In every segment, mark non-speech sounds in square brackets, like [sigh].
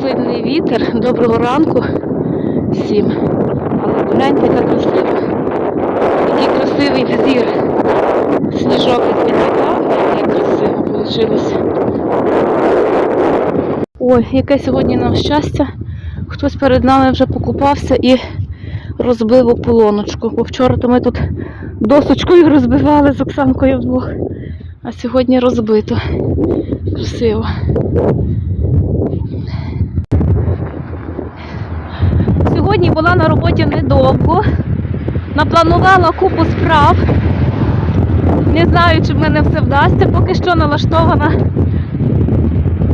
сильний вітер. Доброго ранку всім. Але погляньте, яка красива. Який красивий взір. Сніжок підмітав, як красиво вийшло. Ой, яке сьогодні нам щастя. Хтось перед нами вже покупався і розбив ополоночку. Бо вчора то ми тут досочкою розбивали з Оксанкою вдвох. А сьогодні розбито. Красиво. Сьогодні була на роботі недовго. Напланувала купу справ. Не знаю, чи в мене все вдасться. Поки що налаштована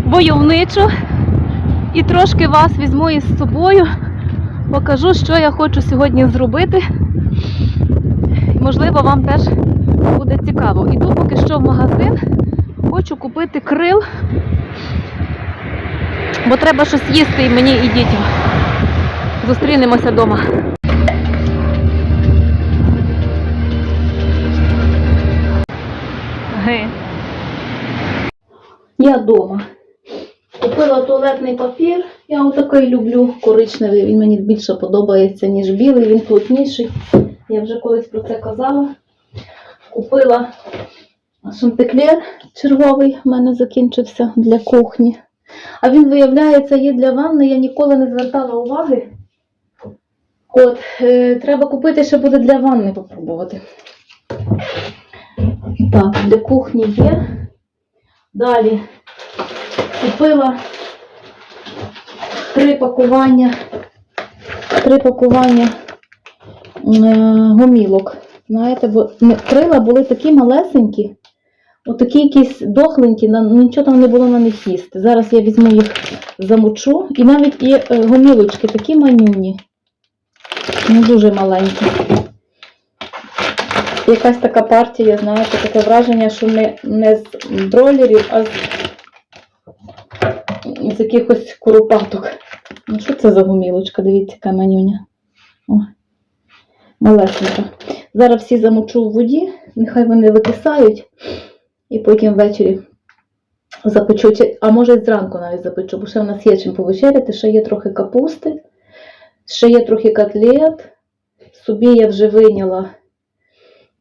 войовничо. І трошки вас візьму із собою. Покажу, що я хочу сьогодні зробити. Можливо, вам теж буде цікаво. Іду поки що в магазин. Хочу купити крил, бо треба щось їсти і мені і дітям. Зустрінемося вдома. Я вдома. Купила туалетний папір. Я отакий люблю. Коричневий. Він мені більше подобається, ніж білий, він плотніший. Я вже колись про це казала. Купила шантеклер черговий, в мене закінчився для кухні. А він, виявляється, є для ванни. Я ніколи не звертала уваги. От, е, треба купити, ще буде для ванни попробувати. Так, для кухні є. Далі купила три пакування, три пакування е, гомілок. Знаєте, бо крила були такі малесенькі, отакі якісь дохленькі, нічого там не було на них їсти. Зараз я візьму їх замочу. І навіть і е, гомілочки такі манюні. Ну, дуже маленькі. Якась така партія, знаєте, таке враження, що не, не з бройлерів, а з, з якихось куропаток. Ну, що це за гумілочка? Дивіться, яка манюня. Малесенька. Зараз всі замочу в воді, нехай вони викисають, і потім ввечері запечу, а може зранку навіть запечу, бо ще в нас є чим повечеряти, ще є трохи капусти, ще є трохи котлет. Собі я вже вийняла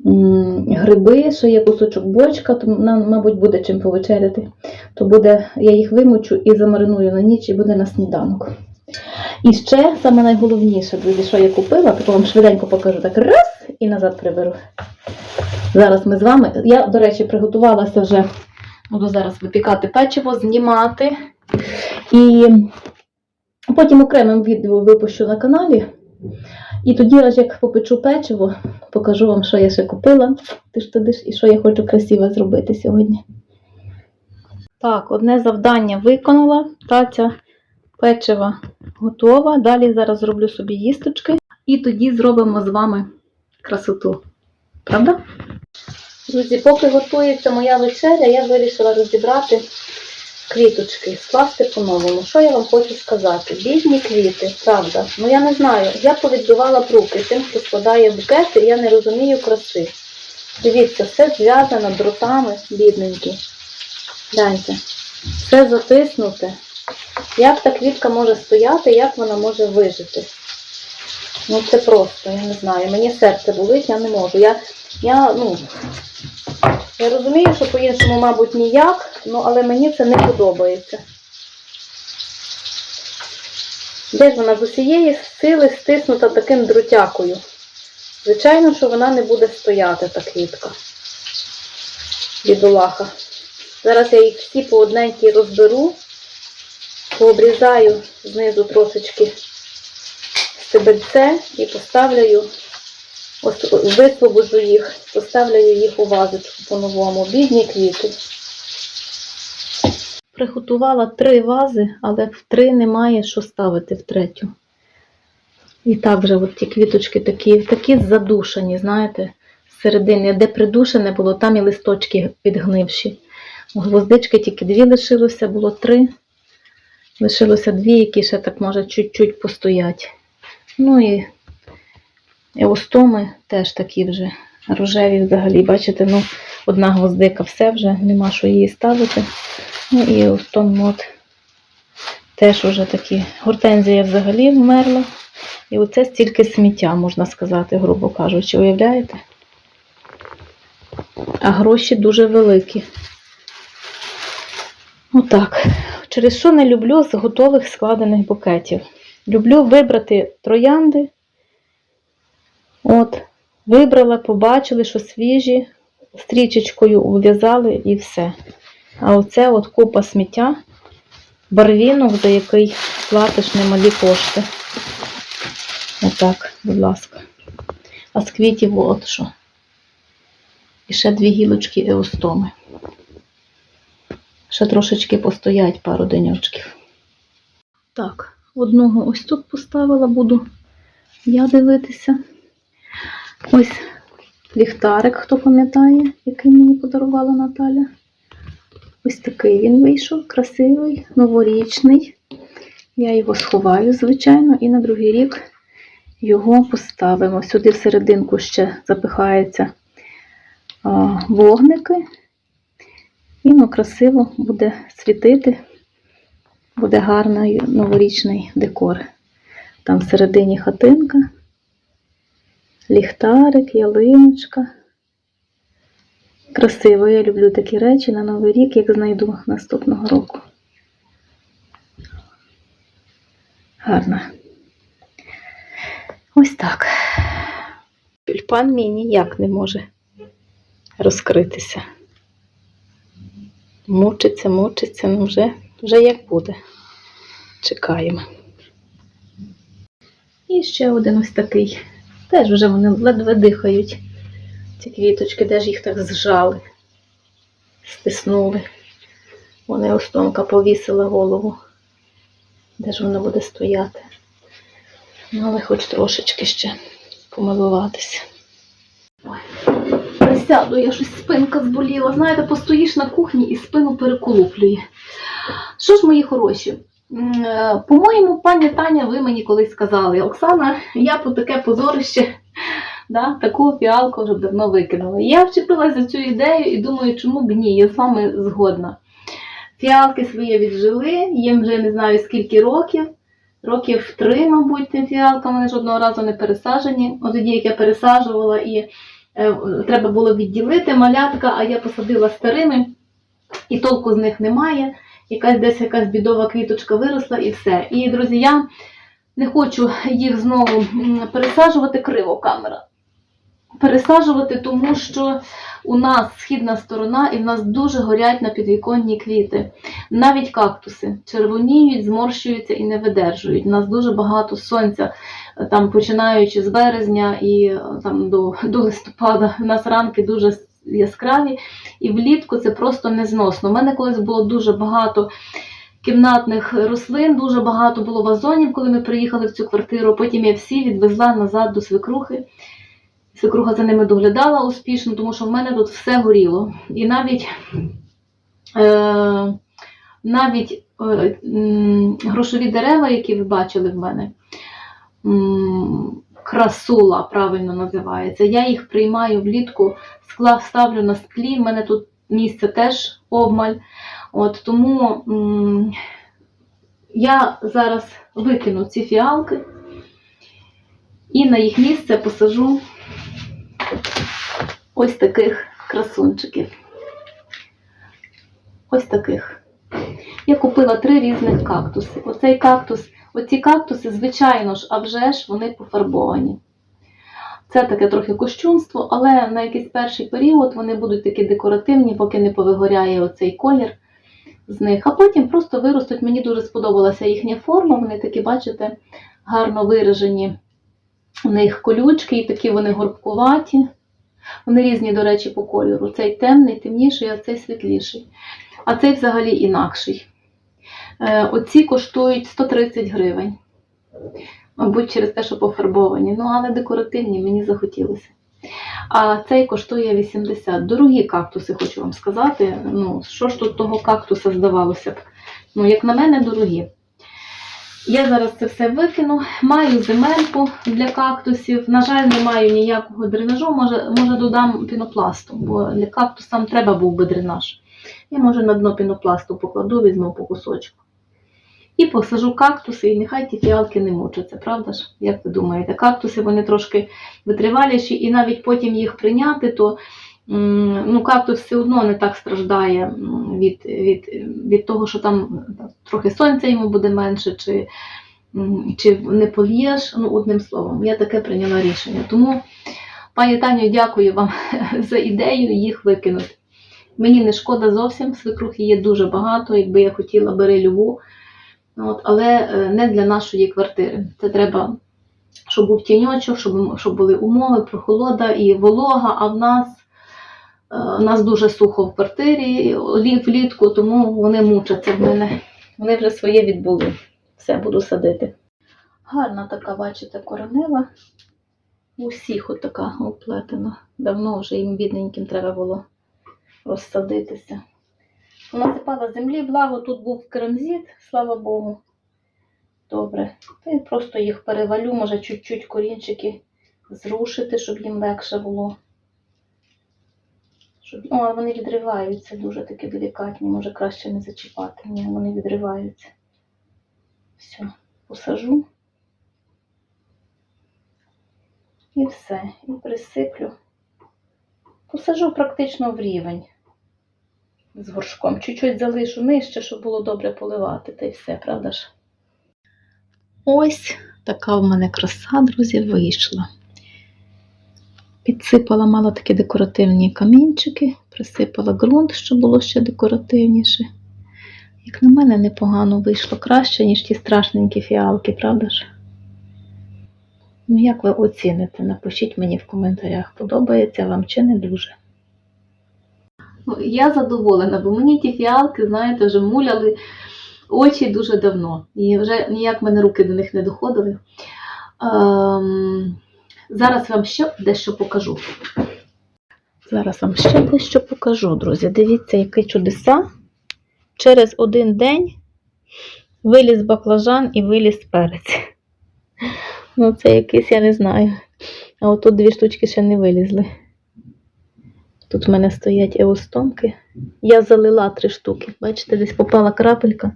м, гриби, ще є кусочок бочка, то нам, мабуть, буде чим повечеряти. То буде, я їх вимочу і замариную на ніч, і буде на сніданок. І ще саме найголовніше, друзі, що я купила, так вам швиденько покажу так раз і назад приберу. Зараз ми з вами. Я, до речі, приготувалася вже, буду зараз випікати печиво, знімати. І потім окремим відео випущу на каналі. І тоді, аж як попечу печиво, покажу вам, що я ще купила. Ти ж туди ж і що я хочу красиво зробити сьогодні. Так, одне завдання виконала. Таця печива готова. Далі зараз зроблю собі їсточки. І тоді зробимо з вами красоту. Правда? Друзі, поки готується моя вечеря, я вирішила розібрати квіточки, скласти по-новому. Що я вам хочу сказати? Бідні квіти, правда. Ну я не знаю. Я повідбивала б руки тим, хто складає букети, я не розумію краси. Дивіться, все зв'язано дротами, бідненькі. Гляньте, все затиснуте. Як та квітка може стояти, як вона може вижити? Ну це просто, я не знаю. Мені серце болить, я не можу. Я, я, ну, я розумію, що по-іншому, мабуть, ніяк, ну, але мені це не подобається. Де ж вона з усієї сили стиснута таким дротякою? Звичайно, що вона не буде стояти, та квітка. Бідолаха. Зараз я їх всі по одненькій розберу, пообрізаю знизу трошечки стебельце і поставлю, висвободжу їх, поставлю їх у вазочку по-новому. Бідні квіти. Приготувала три вази, але в три немає що ставити в третю. І так вже от ті квіточки такі, такі задушені, знаєте, з середини, де придушене було, там і листочки підгнивші. Гвоздички тільки дві лишилося, було три. Лишилося дві, які ще так може чуть-чуть постоять. Ну і еустоми теж такі вже рожеві взагалі. Бачите, ну, одна гвоздика все вже, нема що її ставити. Ну і еустом от Теж уже такі. Гортензія взагалі вмерла. І оце стільки сміття, можна сказати, грубо кажучи, уявляєте? А гроші дуже великі. Отак. Через що не люблю з готових складених букетів. Люблю вибрати троянди. От, вибрала, побачили, що свіжі, стрічечкою ув'язали і все. А оце от купа сміття, барвінок, за який платиш немалі кошти. Отак, будь ласка. А з квітів от що. І ще дві гілочки еостоми. Ще трошечки постоять пару деньочків. Так, одного ось тут поставила, буду я дивитися. Ось ліхтарик, хто пам'ятає, який мені подарувала Наталя. Ось такий він вийшов, красивий, новорічний. Я його сховаю, звичайно, і на другий рік його поставимо. Сюди всерединку ще запихаються вогники. І воно красиво буде світити, буде гарний новорічний декор. Там всередині хатинка, ліхтарик, ялиночка. Красиво, я люблю такі речі на Новий рік, як знайду наступного року. Гарно. Ось так. Тюльпан мій ніяк не може розкритися. Мучиться, мучиться, ну вже, вже як буде. Чекаємо. І ще один ось такий. Теж вже вони ледве дихають. Ці квіточки, де ж їх так зжали, стиснули. Вони остомка повісила голову. Де ж воно буде стояти? Ну, але хоч трошечки ще помилуватися. Присяду, я щось спинка зболіла. Знаєте, постоїш на кухні і спину переколуплює. Що ж, мої хороші? Е, По-моєму, пані Таня, ви мені колись сказали, Оксана, я по таке позорище, да, таку фіалку вже давно викинула. Я вчепилася за цю ідею і думаю, чому б ні, я з вами згодна. Фіалки свої віджили, їм вже не знаю скільки років. Років три, мабуть, тим фіалкам, вони жодного разу не пересаджені. От тоді, як я пересаджувала і е, треба було відділити малятка, а я посадила старими, і толку з них немає. Якась десь якась бідова квіточка виросла і все. І, друзі, я не хочу їх знову пересаджувати криво камера. Пересаджувати, тому що у нас східна сторона і в нас дуже горять на підвіконні квіти. Навіть кактуси червоніють, зморщуються і не видержують. У нас дуже багато сонця, там починаючи з березня і е, там до, до листопада. У нас ранки дуже яскраві, і влітку це просто незносно. У мене колись було дуже багато кімнатних рослин, дуже багато було вазонів, коли ми приїхали в цю квартиру. Потім я всі відвезла назад до свекрухи. Свекруха за ними доглядала успішно, тому що в мене тут все горіло. І навіть, е, навіть е, грошові дерева, які ви бачили в мене, красула правильно називається. Я їх приймаю влітку, скла ставлю на склі. В мене тут місце теж обмаль. От, тому м, я зараз викину ці фіалки і на їх місце посажу ось таких красунчиків. Ось таких. Я купила три різних кактуси. Оцей кактус, оці кактуси, звичайно ж, а вже ж вони пофарбовані. Це таке трохи кощунство, але на якийсь перший період вони будуть такі декоративні, поки не повигоряє оцей колір з них. А потім просто виростуть. Мені дуже сподобалася їхня форма. Вони такі, бачите, гарно виражені. У них колючки, і такі вони горбкуваті. Вони різні, до речі, по кольору. Цей темний, темніший, а цей світліший. А цей взагалі інакший. Е, Оці коштують 130 гривень. Мабуть, через те, що пофарбовані. Ну, але декоративні, мені захотілося. А цей коштує 80. Дорогі кактуси, хочу вам сказати. Ну, що ж тут того кактуса здавалося б? Ну, як на мене, дорогі. Я зараз це все викину. Маю земельку для кактусів. На жаль, не маю ніякого дренажу. Може, може додам пінопласту, бо для кактусам треба був би дренаж. Я може на дно пінопласту покладу, візьму по кусочку. І посажу кактуси, і нехай ті фіалки не мучаться, правда ж? Як ви думаєте? Кактуси вони трошки витриваліші, і навіть потім їх прийняти, то ну, кактус все одно не так страждає від, від, від того, що там трохи сонця йому буде менше, чи, чи не польєш. Ну, одним словом, я таке прийняла рішення. Тому, пані Таню, дякую вам [laughs] за ідею їх викинути. Мені не шкода зовсім, свекрухи є дуже багато, якби я хотіла бери любу. От, але е, не для нашої квартири. Це треба, щоб був тіньочок, щоб, щоб були умови, прохолода і волога, а в нас, е, в нас дуже сухо в квартирі влітку, тому вони мучаться в мене. Вони вже своє відбули. Все буду садити. Гарна така, бачите, коронева. У всіх от така оплетена. Давно вже їм бідненьким треба було розсадитися. Насипала землі, благо тут був керамзит, слава Богу. Добре. Та я просто їх перевалю, може чуть-чуть корінчики зрушити, щоб їм легше було. Щоб... О, вони відриваються, дуже такі делікатні, може краще не зачіпати. Ні, вони відриваються. Все, посажу. І все. І присиплю. Посажу практично в рівень з горшком. Чуть-чуть залишу нижче, щоб було добре поливати, та й все, правда ж? Ось така в мене краса, друзі, вийшла. Підсипала мало такі декоративні камінчики, присипала ґрунт, щоб було ще декоративніше. Як на мене, непогано вийшло краще, ніж ті страшненькі фіалки, правда ж? Ну, як ви оціните? Напишіть мені в коментарях, подобається вам чи не дуже. Я задоволена, бо мені ті фіалки, знаєте, вже муляли очі дуже давно. І вже ніяк мене руки до них не доходили. Ем, зараз вам ще дещо покажу. Зараз вам ще дещо покажу, друзі. Дивіться, які чудеса. Через один день виліз баклажан і виліз перець. Ну, це якийсь, я не знаю. А отут дві штучки ще не вилізли. Тут в мене стоять еустомки. Я залила три штуки. Бачите, десь попала крапелька,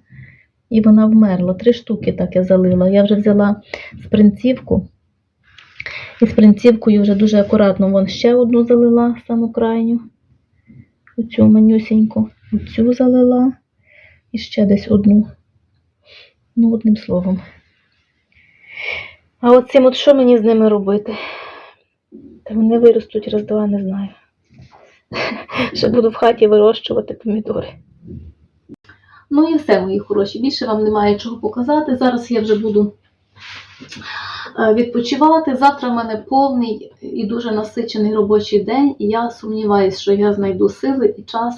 і вона вмерла. Три штуки так я залила. Я вже взяла спринцівку. І спринцівкою вже дуже акуратно вон ще одну залила, саму крайню. Оцю манюсіньку. Оцю залила. І ще десь одну. Ну, одним словом. А от от що мені з ними робити? Та вони виростуть раз-два, не знаю. [laughs] Ще буду в хаті вирощувати помідори. Ну і все, мої хороші. Більше вам немає чого показати. Зараз я вже буду е, відпочивати. Завтра в мене повний і дуже насичений робочий день, і я сумніваюся, що я знайду сили і час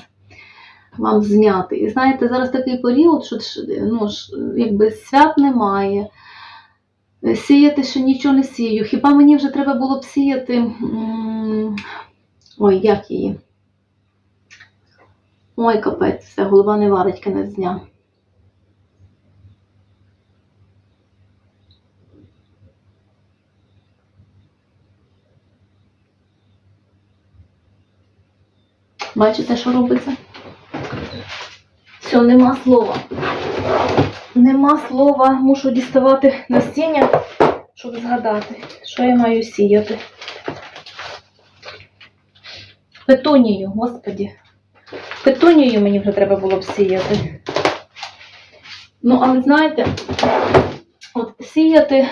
вам зняти. І знаєте, зараз такий період, що ну, якби свят немає. Сіяти ще нічого не сію. Хіба мені вже треба було б сіяти. Ой, як її? Ой, капець, все, голова не варить кінець дня. Бачите, що робиться? Все, нема слова. Нема слова, мушу діставати насіння, щоб згадати, що я маю сіяти. Петунію, господі. Петунію мені вже треба було б сіяти. Ну, але знаєте, от сіяти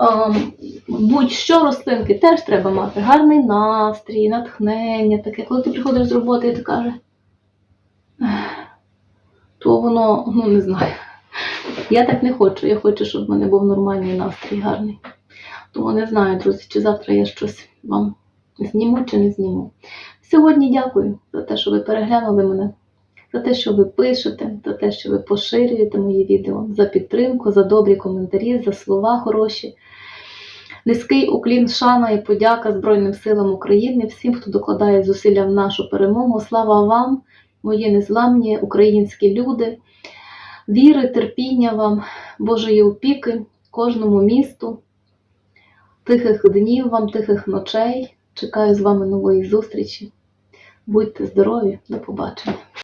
ем, будь-що рослинки теж треба мати гарний настрій, натхнення, таке. Коли ти приходиш з роботи і ти кажеш, то воно, ну не знаю. Я так не хочу. Я хочу, щоб в мене був нормальний настрій, гарний. Тому не знаю, друзі, чи завтра я щось вам зніму чи не зніму. Сьогодні дякую за те, що ви переглянули мене, за те, що ви пишете, за те, що ви поширюєте мої відео, за підтримку, за добрі коментарі, за слова хороші. Низький уклін, шана і подяка Збройним силам України, всім, хто докладає зусилля в нашу перемогу. Слава вам, мої незламні українські люди, віри, терпіння вам, Божої опіки, кожному місту, тихих днів вам, тихих ночей. Чекаю з вами нової зустрічі. Будьте здорові, до побачення.